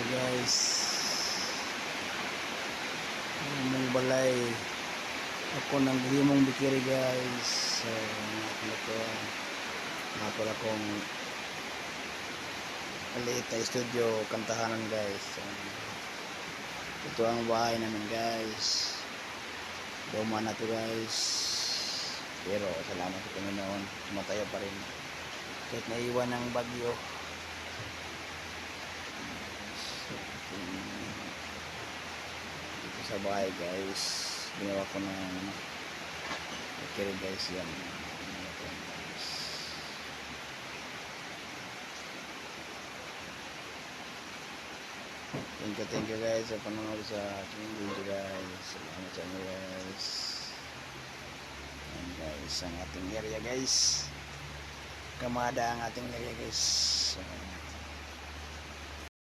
So guys, mong balay. Ako nang himong bikiri guys. So, ano ko, nga pala kong maliit na studio kantahanan guys. So, ito ang bahay namin guys. Luma na to guys. Pero salamat sa Panginoon, tumatayo pa rin. Kahit naiwan ng bagyo. Sa bahay guys, ginawa ko ng kiri guys yan. Thank you, thank you guys sa panonood sa aking video guys. Salamat sa guys. Guys, ang ating area guys. Kamada ang ating area guys.